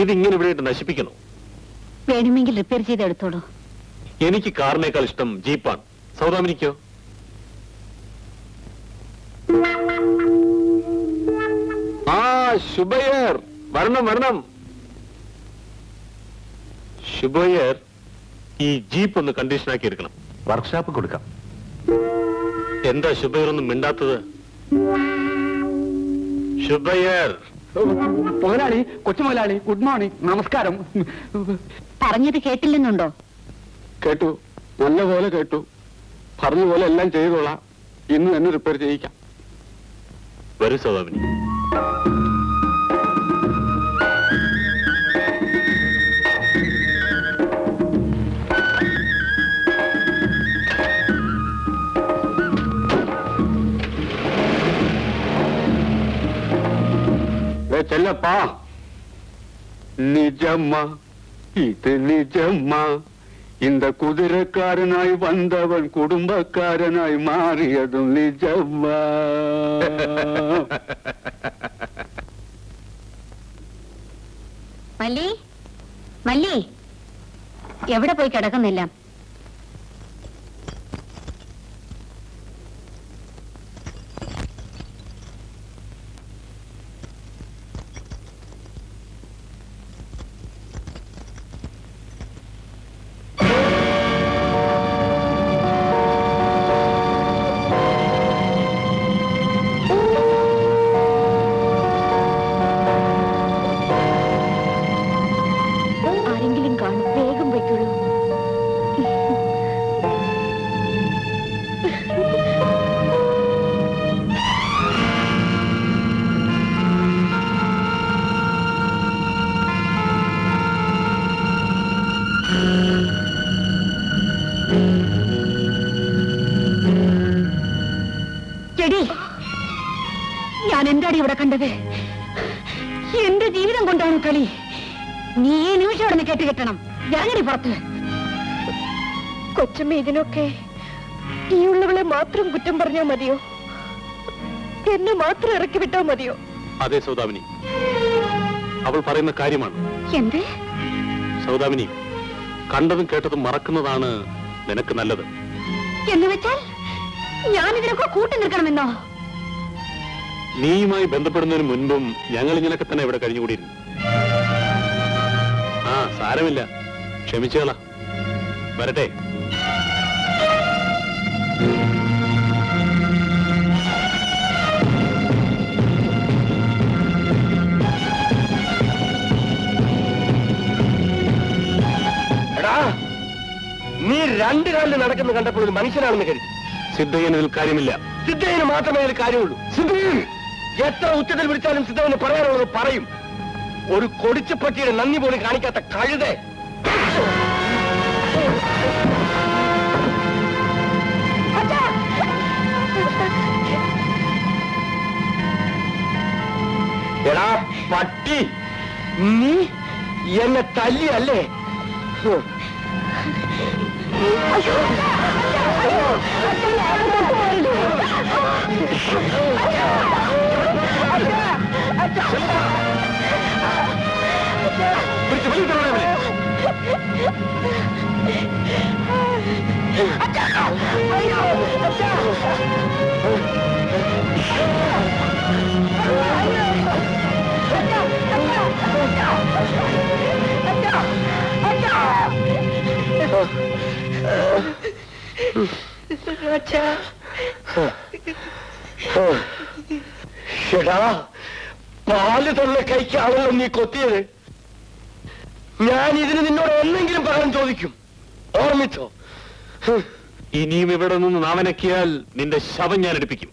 ഇതിങ്ങനെ ഇവിടെ ഇട്ട് നശിപ്പിക്കണം? വേണമെങ്കിൽ റിപ്പയർ ചെയ്ത് എടുത്തോളൂ. എനിക്ക് കാറിനേക്കാൾ ഇഷ്ടം ജീപ്പാണ്. സൗദാമിനിക്കോ? ആ ശുഭയർ. വരണം വരണം. ശുഭയർ ഈ ജീപ്പ് ഒന്ന് കണ്ടീഷനാക്കി എടുക്കണം. വർക്ക്ഷോപ്പ് കൊടുക്കാം. എന്താ ശുഭയർ ഒന്നും മിണ്ടാത്തത്? ശുഭയർ. മുതലാളി കൊച്ചു മുതലാളി ഗുഡ് മോർണിംഗ് നമസ്കാരം. പറഞ്ഞത് കേട്ടില്ലെന്നുണ്ടോ? കേട്ടു. നല്ല പോലെ കേട്ടു. പറഞ്ഞ പോലെ എല്ലാം ചെയ്തോളാം. ഇന്ന് തന്നെ റിപ്പയർ ചെയ്യിക്കാം. വരൂ സൗദാമിനി ഏ, ചെല്ലപ്പാ நிஜம்மா இது நிஜம்மா இந்த குதிரைக்காரனாய் வந்தவன் குடும்பக்காரனாய் மாறியதும் நிஜம்மா മല്ലി മല്ലി എവിടെ പോയി കിടക്കുന്നില്ല ഞാൻ എന്താടി ഇവിടെ കണ്ടത്? എന്റെ ജീവിതം കൊണ്ടാണ് കളി. നീ ഈ നിമിഷം ഇവിടെ നിന്ന് കേട്ട് കെട്ടണം. ഇറങ്ങടി പുറത്ത്. കൊച്ചമ്മ ഇതിനൊക്കെ ഈ ഉള്ളവളെ മാത്രം കുറ്റം പറഞ്ഞാ മതിയോ? എന്നെ മാത്രം ഇറക്കി വിട്ടാ മതിയോ? അതെ സൗദാമിനി. അവൾ പറയുന്ന കാര്യമാണ്. എന്ത്? സൗദാമിനി കണ്ടതും കേട്ടതും മറക്കുന്നതാണ് നിനക്ക് നല്ലത്. എന്ന് വെച്ചാൽ ഞാൻ ഇതിനൊക്കെ കൂട്ടി നിൽക്കണമെന്നോ? നീയുമായി ബന്ധപ്പെടുന്നതിന് മുൻപും ഞങ്ങൾ ഇങ്ങനൊക്കെ തന്നെ ഇവിടെ കഴിഞ്ഞുകൂടിയിരുന്നു. ആ സാരമില്ല. ക്ഷമിച്ചുകള വരട്ടെ. നീ രണ്ട് കാലിൽ നടക്കുന്ന കണ്ടപ്പോൾ ഒരു മനുഷ്യനാണെന്ന് കരുതി. സിദ്ധയ്യന് ഇതിൽ കാര്യമില്ല. സിദ്ധയ്യന് മാത്രമേ ഇതിൽ കാര്യമുള്ളൂ. സിദ്ധയ്യൻ! എത്ര ഉച്ചത്തിൽ വിളിച്ചാലും സിദ്ധവന് പറയാനുള്ളത് പറയും. ഒരു കൊടിച്ചപ്പട്ടിയുടെ നന്ദി പോലും കാണിക്കാത്ത കഴുത. എടാ പട്ടി. നീ എന്നെ തല്ലിയല്ലേ? ഹ്. പിടിച്ച് വലിച്ചിടണേ അവനെ. കൈക്ക് കൈക്കാണല്ലോ നീ കൊത്തിയത് ഞാൻ ഇതിന് നിന്നോട് എന്തെങ്കിലും പറയാൻ ചോദിക്കും ഓർമ്മിച്ചോ. ഇനിയും ഇവിടെ നിന്ന് നാമനക്കിയാൽ നിന്റെ ശവം ഞാൻ എടുപ്പിക്കും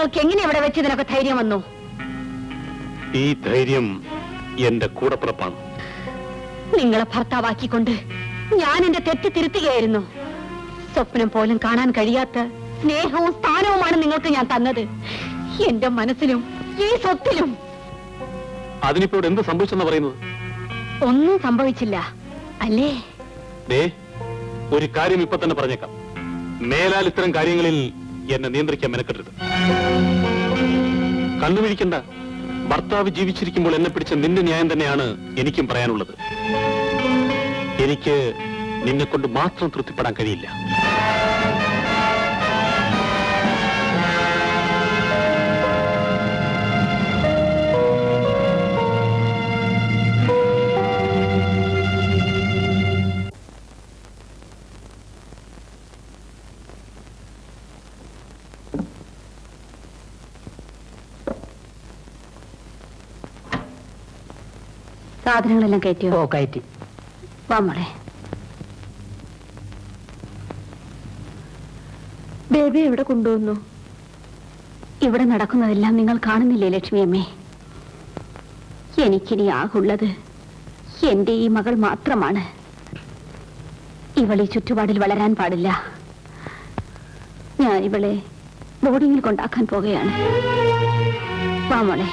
നിങ്ങൾക്ക് എങ്ങനെ ഇവിടെ വെച്ച് ഇതിനൊക്കെ ധൈര്യം വന്നു? ഈ ധൈര്യം എന്റെ കൂടപ്പിറപ്പാണ്. നിങ്ങളെ ഭർത്താവാക്കിക്കൊണ്ട് ഞാൻ എന്റെ തെറ്റ് തിരുത്തുകയായിരുന്നു. സ്വപ്നം പോലും കാണാൻ കഴിയാത്ത സ്നേഹവും സ്ഥാനവുമാണ് നിങ്ങൾക്ക് ഞാൻ തന്നത്. എന്റെ മനസ്സിലും ഈ സ്വത്തിലും. അതിനിപ്പോ ഇവിടെ എന്ത് സംഭവിച്ചെന്ന് പറയുന്നത്? ഒന്നും സംഭവിച്ചില്ല. അല്ലേ? ദേ ഒരു കാര്യം ഇപ്പൊ തന്നെ പറഞ്ഞേക്കാം. മേലാൽ ഇത്തരം കാര്യങ്ങളിൽ എന്നെ നിയന്ത്രിക്കാൻ മെനക്കെട്ടരുത് കണ്ണുമിഴിക്കണ്ട ഭർത്താവ് ജീവിച്ചിരിക്കുമ്പോൾ എന്നെ പിടിച്ച നിന്റെ ന്യായം തന്നെയാണ് എനിക്കും പറയാനുള്ളത്. എനിക്ക് നിന്നെ കൊണ്ട് മാത്രം തൃപ്തിപ്പെടാൻ കഴിയില്ല. സാധനങ്ങളെല്ലാം കയറ്റിയോ? ഓ കയറ്റി. വാ മോളെ. ബേബി എവിടെ കൊണ്ടുവന്നു? ഇവിടെ നടക്കുന്നതെല്ലാം നിങ്ങൾ കാണുന്നില്ലേ ലക്ഷ്മി അമ്മേ എനിക്കിനി ആകുള്ളത് എന്റെ ഈ മകൾ മാത്രമാണ്. ഇവൾ ഈ ചുറ്റുപാടിൽ വളരാൻ പാടില്ല. ഞാൻ ഇവളെ ബോർഡിങ്ങിൽ കൊണ്ടാക്കാൻ പോകുകയാണ് വാ മോളെ.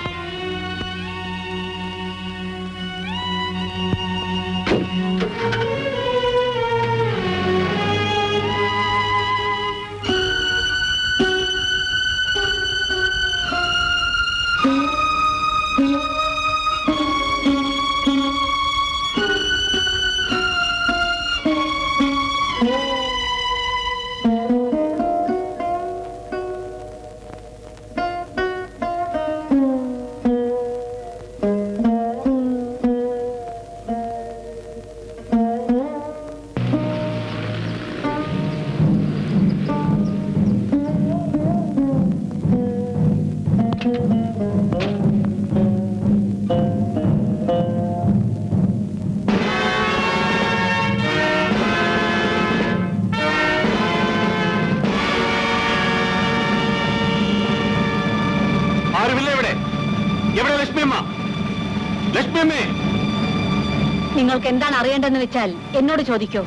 നിങ്ങൾക്ക് എന്താണ് അറിയേണ്ടതെന്ന് വെച്ചാൽ എന്നോട് ചോദിക്കോ.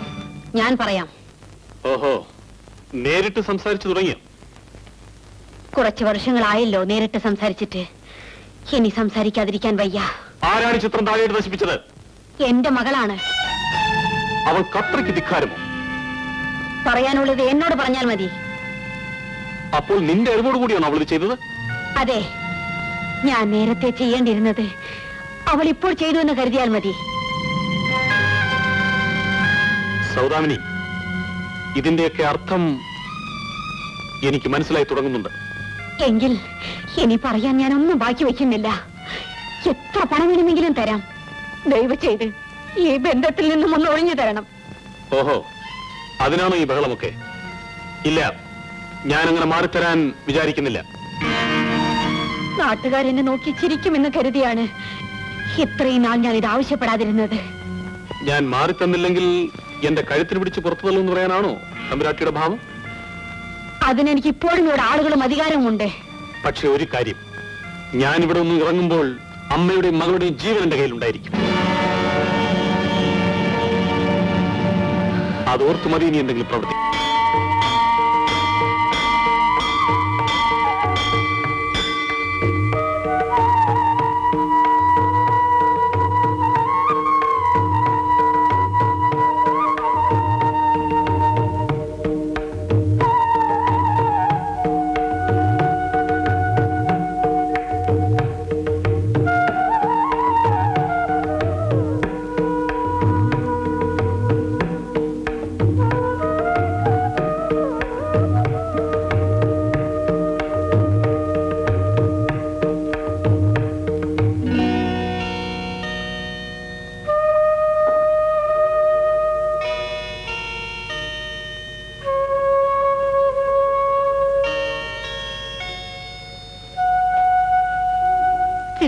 ഞാൻ പറയാം. ഓഹോ നേരിട്ട് സംസാരിച്ചു തുടങ്ങിയ? കുറച്ച് വർഷങ്ങളായല്ലോ നേരിട്ട് സംസാരിച്ചിട്ട്. ഇനി സംസാരിക്കാതിരിക്കാൻ വയ്യ. ആരാണ് ചിത്രം താഴെയിട്ട് നശിപ്പിച്ചത്? എന്റെ മകളാണ്. അവൾ കത്രയ്ക്ക് ധിക്കാരമോ? പറയാനുള്ളത് എന്നോട് പറഞ്ഞാൽ മതി. അപ്പോൾ നിന്റെ അറിവോട് കൂടിയാണ് അവൾ ഇത് ചെയ്തത്? അതെ ഞാൻ നേരത്തെ ചെയ്യേണ്ടിയിരുന്നത് അവൾ ഇപ്പോൾ ചെയ്തു എന്ന് കരുതിയാൽ മതി. സൗദാമിനി ഇതിന്റെയൊക്കെ അർത്ഥം എനിക്ക് മനസ്സിലായി തുടങ്ങുന്നുണ്ട്. എങ്കിൽ ഇനി പറയാൻ ഞാൻ ഒന്നും ബാക്കി വെക്കുന്നില്ല എത്ര പണം വേണമെങ്കിലും തരാം. ദയവ് ചെയ്ത് ഈ ബന്ധത്തിൽ നിന്നും ഒന്ന് ഒഴിഞ്ഞു തരണം. ഓഹോ അതിനാണോ ഈ ബഹളമൊക്കെ? ഇല്ല ഞാനങ്ങനെ മാറിത്തരാൻ വിചാരിക്കുന്നില്ല. നാട്ടുകാരെന്നെ നോക്കി ചിരിക്കുമെന്ന് കരുതിയാണ് ഇത്രയും നാൾ ഞാൻ ഇത് ആവശ്യപ്പെടാതിരുന്നത്. ഞാൻ മാറിത്തന്നില്ലെങ്കിൽ എന്റെ കഴുത്തിന് പിടിച്ച് പുറത്തു തള്ളുമെന്ന് പറയാനാണോ തമ്പുരാട്ടിയുടെ ഭാവം? അതിനെനിക്ക് ഇപ്പോഴും ഇവിടെ ആളുകളും അധികാരമുണ്ട്. പക്ഷെ ഒരു കാര്യം. ഞാൻ ഇവിടെ ഒന്ന് ഇറങ്ങുമ്പോൾ അമ്മയുടെയും മകളുടെയും ജീവൻ എന്റെ കയ്യിലുണ്ടായിരിക്കും അതോർത്ത് മതി നീ എന്തെങ്കിലും പ്രവൃത്തി.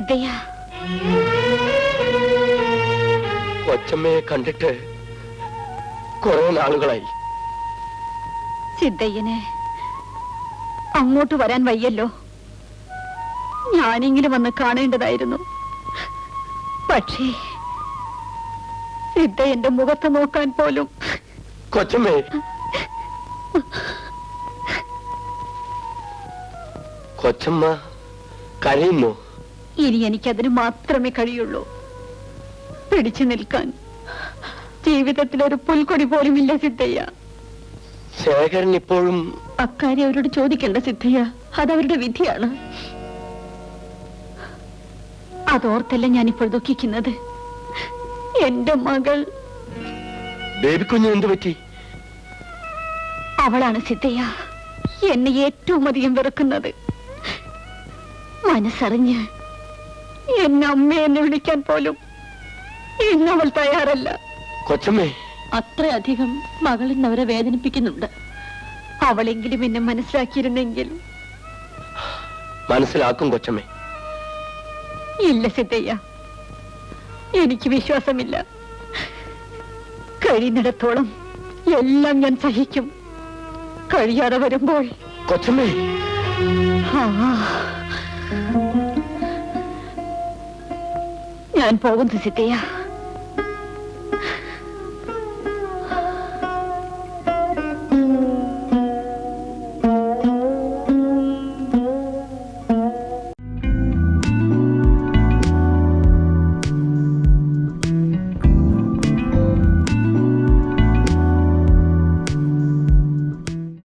സിദ്ധയ്യ കൊച്ചമ്മയെ കണ്ടിട്ട് കുറെ നാളുകളായി. സിദ്ധയ്യനെ അങ്ങോട്ട് വരാൻ വയ്യല്ലോ. ഞാനെങ്കിലും വന്ന് കാണേണ്ടതായിരുന്നു. പക്ഷേ സിദ്ധ എന്റെ മുഖത്ത് നോക്കാൻ പോലും കൊച്ചമ്മേ. കൊച്ചമ്മ കരയുന്നു. ഇനി എനിക്കതിന് മാത്രമേ കഴിയുള്ളൂ. പിടിച്ചു നിൽക്കാൻ. ജീവിതത്തിൽ ഒരു പുൽക്കൊടി പോലുമില്ല ഇല്ല സിദ്ധയ്യ. ശേഖരൻ ഇപ്പോഴും അക്കാര്യം അവരോട് ചോദിക്കേണ്ട സിദ്ധയ്യ. അതവരുടെ വിധിയാണ്. അതോർത്തല്ല ഞാനിപ്പോൾ ദുഃഖിക്കുന്നത്? എന്റെ മകൾ. ബേബിക്കുഞ്ഞ് എന്ത് പറ്റി? അവളാണ് സിദ്ധയ്യ എന്നെ ഏറ്റവും അധികം വെറുക്കുന്നത്. മനസ്സറിഞ്ഞ് എന്നെ അമ്മയെന്ന് വിളിക്കാൻ പോലും ഇന്നവൾ തയ്യാറല്ല. കൊച്ചമ്മേ. അത്രയധികം മകൾ ഇന്ന് അവരെ വേദനിപ്പിക്കുന്നുണ്ട്. അവളെങ്കിലും എന്നെ മനസ്സിലാക്കിയിരുന്നെങ്കിൽ. മനസ്സിലാക്കും കൊച്ചമ്മേ. ഇല്ല സിദ്ധയ്യ. എനിക്ക് വിശ്വാസമില്ല. കഴിയുന്നിടത്തോളം എല്ലാം ഞാൻ സഹിക്കും. കഴിയാതെ വരുമ്പോൾ കൊച്ചമ്മേ. ആ. ഞാൻ പോകുന്നു സിദ്ധയ്യ